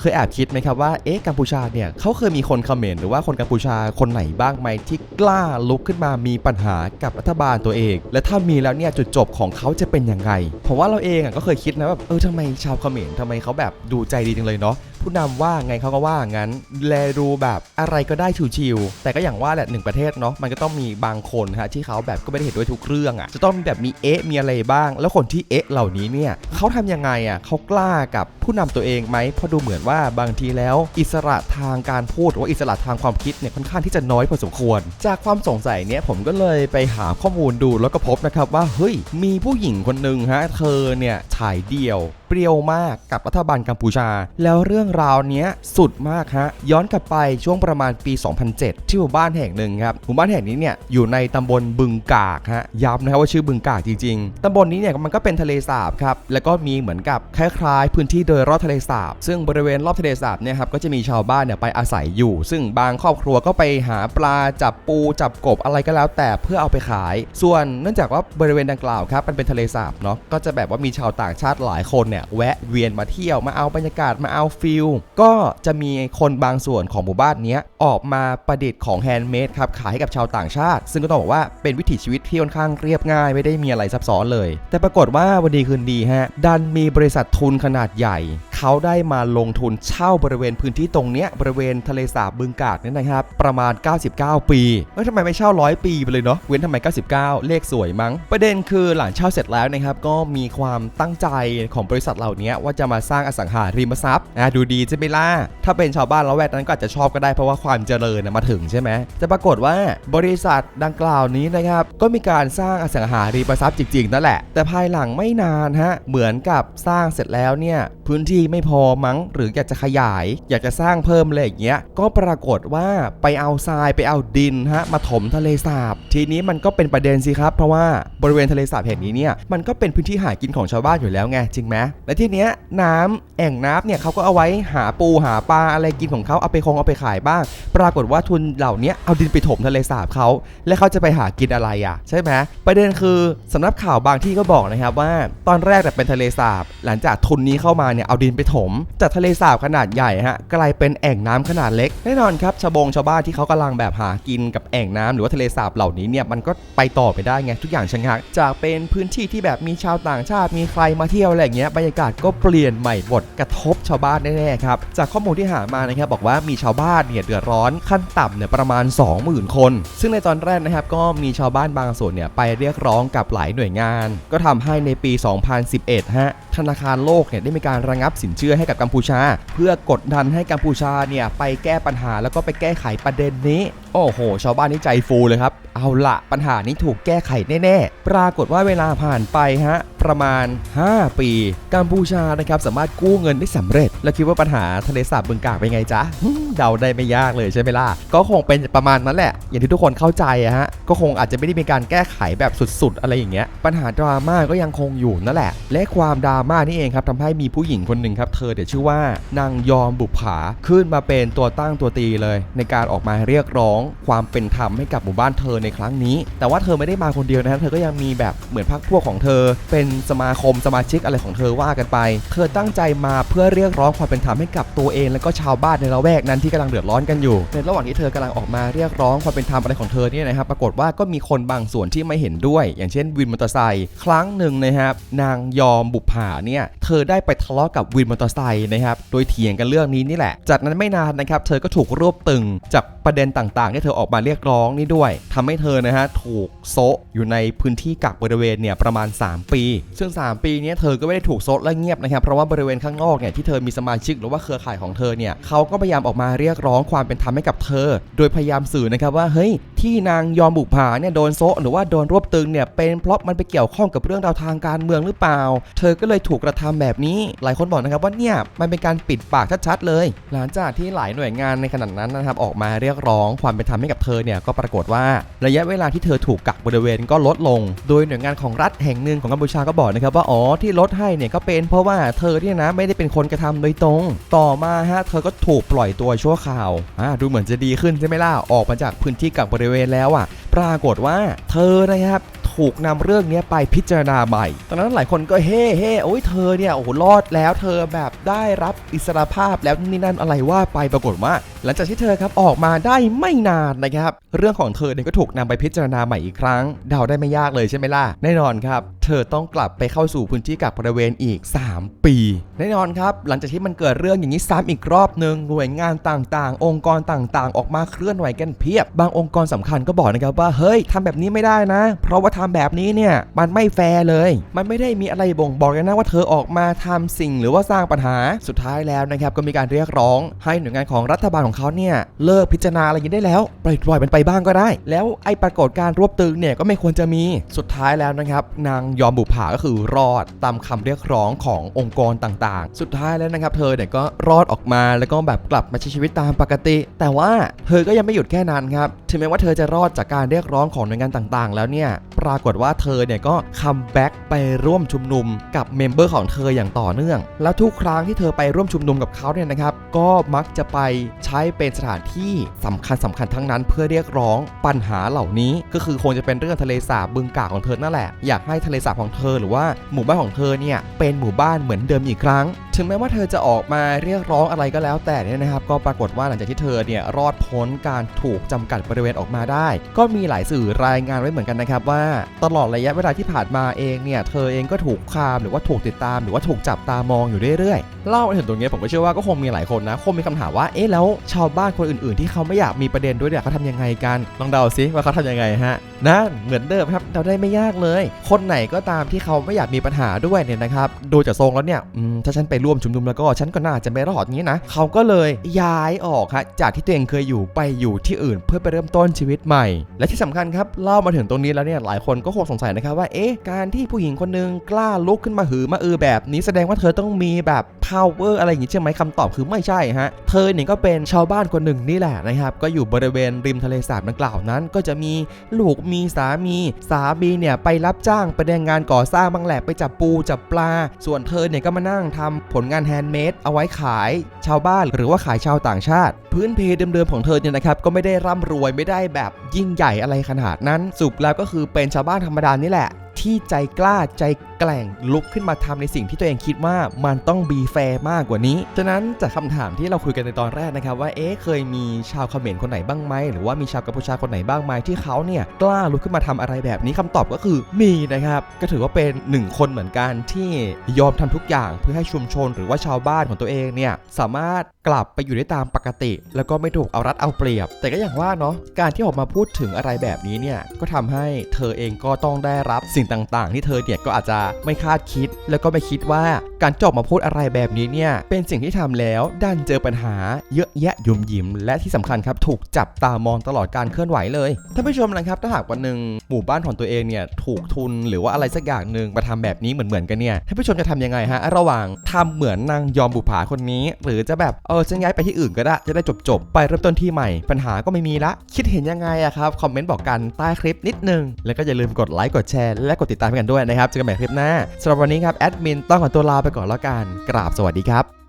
เคยแอบคิดไหมครับว่าเอ๊ะกัมพูชาเนี่ยเขาเคยมีคนเขมรหรือว่าคนกัมพูชาคนไหนบ้างไหมที่กล้าลุกขึ้นมามีปัญหากับรัฐบาลตัวเอง และถ้ามีแล้วเนี่ยจุดจบของเขาจะเป็นยังไงเพราะว่าเราเองอะก็เคยคิดนะแบบเออทำไมชาวเขมรทำไมเขาแบบดูใจดีจังเลยเนาะ ผู้นำว่าไงเขาก็ว่างั้น แลดูแบบอะไรก็ได้ชิวๆแต่ก็อย่างว่าแหละหนึ่งประเทศเนาะมันก็ต้องมีบางคนฮะที่เขาแบบก็ไม่ได้เห็นด้วยทุกเรื่องอะ่ะจะต้องมีแบบมีเอ๊ะมีอะไรบ้าง แล้วคนที่เอ๊ะเหล่านี้เนี่ยเขาทำยังไงอะ่ะเขากล้ากับผู้นำตัวเองไหมเพราะดูเหมือนว่าบางทีแล้ว อิสระทางการพูดหรือว่าอิสระทางความคิดเนี่ยค่อนข้างที่จะน้อยพอสมควร จากความสงสัยเนี่ยผมก็เลยไปหาข้อมูลดูแล้วก็พบนะครับว่าเฮ้ยมีผู้หญิงคนหนึ่งฮะเธอเนี่ยถ่ายเดี่ยว เปรี้ยวมากกับรัฐบาลกัมพูชา แล้วเรื่องราวเนี้ยสุดมากฮะย้อนกลับไปช่วงประมาณปี 2007 ที่หมู่บ้านแห่งหนึ่งครับหมู่บ้านแห่งนี้เนี่ยอยู่ในตำบลบึงกากฮะย้ำนะครับว่าชื่อบึงกากจริงๆตำบลนี้เนี่ยมันก็เป็นทะเลสาบครับแล้วก็มีเหมือนกับคล้ายๆ พื้นที่โดยรอบทะเลสาบ ซึ่งบริเวณรอบทะเลสาบเนี่ยครับก็จะมีชาวบ้านเนี่ยไปอาศัยอยู่ ซึ่งบางครอบครัวก็ไปหาปลาจับปูจับกบอะไรก็แล้ว แต่เพื่อเอาไปขาย ส่วนเนื่องจากว่าบริเวณดังกล่าวครับมันเป็นทะเลสาบเนาะก็จะแบบว่ามีชาวต่างชาติหลายคนเนี่ยแวะเวียนมาเที่ยวมาเอาบรรยากาศมาเอาฟิลก็จะมีคนบางส่วนของหมู่บ้านนี้ออกมาประดิษฐ์ของแฮนด์เมดครับขายให้กับชาวต่างชาติ ซึ่งก็ต้องบอกว่าเป็นวิถีชีวิตที่ค่อนข้างเรียบง่ายไม่ได้มีอะไรซับซ้อนเลย แต่ปรากฏว่าวันดีคืนดีฮะดันมีบริษัททุนขนาดใหญ่ เขาได้มาลงทุนเช่าบริเวณพื้นที่ตรงเนี้ยบริเวณทะเลสาบบึงกาดเนี่ยนะครับประมาณ 99 ปีเอ้ยทำไมไม่เช่าร้อยปีไปเลยเนาะเว้นทำไม 99 เลขสวยมั้ง ประเด็นคือหลังเช่าเสร็จแล้วนะครับก็มีความตั้งใจของบริษัทเหล่านี้ว่าจะมาสร้างอสังหาริมทรัพย์อะดูดีใช่ไหมล่ะถ้าเป็นชาวบ้านละแวกนั้นก็อาจจะชอบก็ได้เพราะว่าความเจริญมาถึงใช่ไหมแต่ปรากฏว่าบริษัทดังกล่าวนี้นะครับก็มีการสร้างอสังหาริมทรัพย์จริงๆนั่นแหละ แต่ภายหลังไม่นานฮะเหมือนกับสร้างเสร็จแล้วเนี่ยพื้นที่ไม่พอมั้ง หรืออยากจะขยาย อยากจะสร้างเพิ่มอะไรอย่างเงี้ยก็ปรากฏว่าไปเอาทรายไปเอาดินฮะมาถมทะเลสาบ ทีนี้มันก็เป็นประเด็นสิครับ เพราะว่าบริเวณทะเลสาบแห่งนี้เนี่ยมันก็เป็นพื้นที่หากินของชาวบ้านอยู่แล้วไงจริงไหม และทีเนี้ยน้ำแอ่งน้ำเนี่ยเขาก็เอาไว้หาปูหาปลาอะไรกินของเขาเอาไปคงเอาไปขายบ้าง ปรากฏว่าทุนเหล่านี้เอาดินไปถมทะเลสาบเขาแล้วเขาจะไปหากินอะไรอะ ใช่ไหมประเด็นคือสำนักข่าวบางที่ก็บอกนะครับว่า ตอนแรกแต่เป็นทะเลสาบ หลังจากทุนนี้เข้ามาเนี่ยเอาดินไปถมจากทะเลสาบขนาดใหญ่ฮะกลายเป็นแอ่งน้ำขนาดเล็กแน่นอนครับชาวบงชาวบ้านที่เขากำลังแบบหากินกับแอ่งน้ำหรือว่าทะเลสาบเหล่านี้เนี่ยมันก็ไปต่อไปได้ไงทุกอย่างชะงักจากเป็นพื้นที่ที่แบบมีชาวต่างชาติมีใครมาเที่ยวอะไรอย่างเงี้ยบรรยากาศก็เปลี่ยนใหม่หมดกระทบชาวบ้านแน่ๆครับจากข้อมูลที่หามานะครับบอกว่ามีชาวบ้านเนี่ยเดือดร้อนขั้นต่ำเนี่ยประมาณ 20,000 คน ซึ่งในตอนแรกนะครับก็มีชาวบ้านบางส่วนเนี่ยไปเรียกร้องกับหลายหน่วยงาน ก็ทำให้ในปี 2011 ฮะธนาคารโลกเนี่ยได้มีการระงับสินเชื่อให้กับกัมพูชา เพื่อกดดันให้กัมพูชาเนี่ยไปแก้ปัญหาแล้วก็ไปแก้ไขประเด็นนี้โอ้โห ชาวบ้านนี่ใจฟูเลยครับ เอาละปัญหานี้ถูกแก้ไขแน่ๆ ปรากฏว่าเวลาผ่านไปฮะ ประมาณ 5 ปี กัมพูชานะครับสามารถกู้เงินได้สำเร็จ แล้วคิดว่าปัญหาทะเลสาบบึงกาฬเป็นไงจ๊ะ เดาได้ไม่ยากเลยใช่ไหมล่ะ ก็คงเป็นประมาณนั้นแหละ อย่างที่ทุกคนเข้าใจอะฮะ ก็คงอาจจะไม่ได้มีการแก้ไขแบบสุดๆ อะไรอย่างเงี้ย ปัญหาดราม่าก็ยังคงอยู่นั่นแหละ และความดราม่านี่เองครับทำให้มีผู้หญิงคนหนึ่งครับ เธอเดี๋ยวชื่อว่านางยอมบุปผาขึ้นมาเป็นตัวตั้งตัวตีเลย ในการออกมาเรียกร้องความเป็นธรรมให้กับหมู่บ้านเธอในครั้งนี้ แต่ว่าเธอไม่ได้มาคนเดียวนะเธอก็ยังมีแบบเหมือนพรรคพวกของเธอ เป็นสมาคมสมาชิกอะไรของเธอว่ากันไป เธอตั้งใจมาเพื่อเรียกร้องความเป็นธรรมให้กับตัวเอง แล้วก็ชาวบ้านในละแวกนั้นที่กำลังเดือดร้อนกันอยู่ ในระหว่างที่เธอกำลังออกมาเรียกร้องความเป็นธรรมอะไรของเธอเนี่ยนะครับปรากฏว่าก็มีคนบางส่วนที่ไม่เห็นด้วย อย่างเช่นวินมอเตอร์ไซค์ครั้งหนึ่งนะครับนางยอมบุปผาเนี่ยเธอได้ไปทะเลาะกับวินมอเตอร์ไซค์นะครับโดยเถียงกันเรื่องนี้นี่แหละ จากนั้นไม่นานนะครับเธอก็ถูกรวบตึงจากประเด็นต่างๆที่เธอออกมาเรียกร้องนี่ด้วยทำให้เธอนะฮะถูกโซะอยู่ในพื้นที่กักบริเวณเนี่ยประมาณ 3 ปี ซึ่ง 3 ปีนี้เธอก็ไม่ได้ถูกโซะและเงียบนะครับเพราะว่าบริเวณข้างนอกเนี่ยที่เธอมีสมาชิกหรือว่าเครือข่ายของเธอเนี่ยเขาก็พยายามออกมาเรียกร้องความเป็นธรรมให้กับเธอ โดยพยายามสื่อนะครับว่าเฮ้ย ที่นางยอมบุกผาเนี่ยโดนโซะหรือว่าโดนรวบตึงเนี่ยเป็นเพราะมันไปเกี่ยวข้องกับเรื่องราวทางการเมืองหรือเปล่า เธอก็เลยถูกกระทำแบบนี้ หลายคนบอกนะครับว่าเนี่ยมันเป็นการปิดปากชัดๆเลย หลังจากที่หลายหน่วยงานในขณะนั้นนะครับออกมาเรียกร้องความเป็นธรรมให้กับเธอเนี่ยก็ปรากฏว่าระยะเวลาที่เธอถูกกักบริเวณก็ลดลง โดยหน่วยงานของรัฐแห่งหนึ่งของกัมพูชาก็บอกนะครับว่าอ๋อที่ลดให้เนี่ยก็เป็นเพราะว่าเธอเนี่ยนะไม่ได้เป็นคนกระทำโดยตรง ต่อมาฮะเธอก็ถูกปล่อยตัวชั่วคราวอ่าดูเหมือนจะดีขึ้นใช่ไหมล่ะออกมาจากพื้นที่กักบริเวณแล้วอะ ปรากฏว่าเธอนะครับถูกนำเรื่องนี้ไปพิจารณาใหม่ ตอนนั้นหลายคนก็เฮ่เฮ่โอ้ยเธอเนี่ย โอ้โห รอดแล้ว เธอแบบได้รับอิสรภาพแล้วนี่นั่นอะไรว่าไป ปรากฏว่า หลังจากที่เธอครับออกมาได้ไม่นานนะครับ เรื่องของเธอเนี่ยก็ถูกนำไปพิจารณาใหม่อีกครั้ง เดาได้ไม่ยากเลยใช่ไหมล่ะ แน่นอนครับเธอต้องกลับไปเข้าสู่พื้นที่กักบริเวณอีก 3 ปี แน่นอนครับ หลังจากที่มันเกิดเรื่องอย่างนี้ซ้ำอีกรอบหนึ่งหน่วยงานต่างๆ องค์กรต่างๆ ออกมาเคลื่อนไหวกันเพียบ บางองค์กรสำคัญก็บอกนะครับว่าเฮ้ยทำแบบนี้ไม่ได้นะ เพราะว่าทำแบบนี้เนี่ยมันไม่แฟร์เลย มันไม่ได้มีอะไรบ่งบอกเลยนะว่าเธอออกมาทำสิ่งหรือว่าสร้างปัญหาสุดท้ายแล้วนะครับก็มีการเรียกร้อง ให้หน่วยงานของรัฐบาลของเขาเนี่ยเลิกพิจารณาอะไรอย่างนี้ได้แล้วปล่อยปล่อยมันไปบ้างก็ได้ แล้วไอ้ปรากฏการรวบตึงเนี่ยก็ไม่ควรจะมีสุดท้ายแล้วนะครับนางยอมบุปผาก็คือรอดตามคำเรียกร้องขององค์กรต่างๆ สุดท้ายแล้วนะครับ เธอเนี่ยก็รอดออกมาแล้วก็แบบกลับมาใช้ชีวิตตามปกติ แต่ว่าเธอก็ยังไม่หยุดแค่นั้นครับ ถึงแม้ว่าเธอจะรอดจากการเรียกร้องของหน่วยงานต่างๆ แล้วเนี่ยปรากฏว่าเธอเนี่ยก็คัมแบ็กไปร่วมชุมนุมกับเมมเบอร์ของเธออย่างต่อเนื่อง แล้วทุกครั้งที่เธอไปร่วมชุมนุมกับเขาเนี่ยนะครับ ก็มักจะไปใช้เป็นสถานที่สำคัญสำคัญทั้งนั้นเพื่อเรียกร้องปัญหาเหล่านี้ ก็คือคงจะเป็นเรื่องทะเลสาบบึงกาของเธอนั่นแหละ อยากให้ทะเลสาบของเธอหรือว่าหมู่บ้านของเธอเนี่ยเป็นหมู่บ้านเหมือนเดิมอีกครั้ง ถึงแม้ว่าเธอจะออกมาเรียกร้องอะไรก็แล้วแต่เนี่ยนะครับ ก็ปรากฏว่าหลังจากที่เธอเนี่ยรอดพ้นการถูกจำกัดบริเวณออกมาได้ ก็มีหลายสื่อรายงานไว้เหมือนกันนะครับว่า ตลอดระยะเวลาที่ผ่านมาเองเนี่ยเธอเองก็ถูกคามหรือว่าถูกติดตามหรือว่าถูกจับตามองอยู่เรื่อยๆเล่ามาถึงตรงนี้ผมก็เชื่อว่าก็คงมีหลายคนนะคงมีคำถามว่าเอ๊ะแล้วชาวบ้านคนอื่นๆ ที่เขาไม่อยากมีประเด็นด้วยเนี่ยเขาทำยังไงกันลองเดาซิว่าเขาทำยังไงฮะ นั่นเหมือนเดิมครับเดาได้ไม่ยากเลย คนไหนก็ตามที่เขาไม่อยากมีปัญหาด้วยเนี่ยนะครับดูจากทรงแล้วเนี่ยถ้าฉันไปร่วมชุมนุมแล้วก็ฉันก็น่าจะไม่รอดงี้นะเขาก็เลยย้ายออกฮะจากที่ตัวเองเคยอยู่ไปอยู่ที่อื่น เพื่อไปเริ่มต้นชีวิตใหม่ และที่สำคัญครับเล่ามาถึงตรงนี้แล้วเนี่ยหลายคนก็คงสงสัยนะครับว่าเอ๊ะการที่ผู้หญิงคนหนึงกล้าลุกขึ้นมาหือมาอือแบบนี้แสดงว่าเธอต้องมีแบบ power อะไรอย่างงี้ใช่ไหมคำตอบคือไม่ใช่ฮะเธอเนี่ยก็เป็นชาวบ้านคนหนึ่งนี่แหละนะครับก็อยู่บริเวณริมทะเลสาบดังกล่าวนั้น ก็จะมีลูกมีสามีสามีเนี่ยไปรับจ้างไปแรงงานก่อสร้างบางแหละไปจับปูจับปลา ส่วนเธอเนี่ยก็มานั่งทำผลงานแฮนด์เมดเอาไว้ขายชาวบ้านหรือว่าขายชาวต่างชาติ พื้นเพเดิมๆของเธอเนี่ยนะครับก็ไม่ได้ร่ำรวยไม่ได้แบบยิ่งใหญ่อะไรขนาดนั้นสุดแล้วก็คือเป็นชาวบ้านธรรมดานี่แหละ ที่ใจกล้าใจแกล่งลุกขึ้นมาทำในสิ่งที่ตัวเองคิดว่ามันต้องบีแฟร์มากกว่านี้ ฉะนั้นจากคำถามที่เราคุยกันในตอนแรกนะครับว่าเอ๊ะเคยมีชาวเขมรคนไหนบ้างไหมหรือว่ามีชาวกัมพูชาคนไหนบ้างไหมที่เขาเนี่ยกล้าลุกขึ้นมาทำอะไรแบบนี้คำตอบก็คือมีนะครับ ก็ถือว่าเป็นหนึ่งคนเหมือนกันที่ยอมทำทุกอย่างเพื่อให้ชุมชน หรือว่าชาวบ้านของตัวเองเนี่ยสามารถกลับไปอยู่ได้ตามปกติ แล้วก็ไม่ถูกเอารัดเอาเปรียบ แต่ก็อย่างว่าเนาะการที่ออกมาพูดถึงอะไรแบบนี้เนี่ยก็ทำให้เธอเองก็ต้องได้รับสิ่งต่างๆ ที่เธอเนี่ยก็อาจจะไม่คาดคิด แล้วก็ไม่คิดว่าการจะออกมาพูดอะไรแบบนี้เนี่ยเป็นสิ่งที่ทำแล้วดันเจอปัญหาเยอะแยะยุ่มยิ้มและที่สำคัญครับถูกจับตามองตลอดการเคลื่อนไหวเลยท่านผู้ชมนะครับถ้าหากวันหนึ่งหมู่บ้านของตัวเองเนี่ยถูกทุนหรือว่าอะไรสักอย่างหนึ่งมาทำแบบนี้เหมือนๆกันเนี่ยท่านผู้ชมจะทำยังไงฮะระหว่างทำเหมือนนางยอมบุผาคนนี้ หรือจะแบบเออฉันย้ายไปที่อื่นก็ได้จะได้จบๆไปเริ่มต้นที่ใหม่ ปัญหาก็ไม่มีละ คิดเห็นยังไงอะครับคอมเมนต์บอกกันใต้คลิปนิดนึงแล้วก็อย่าลืมกดไลค์กดแชร์และกดติดตามกันด้วยนะครับเจอกันใหม่คลิปหน้าสำหรับวันนี้ครับแอดมินต้องขอตัวลาไปก่อนแล้วกันกราบสวัสดีครับ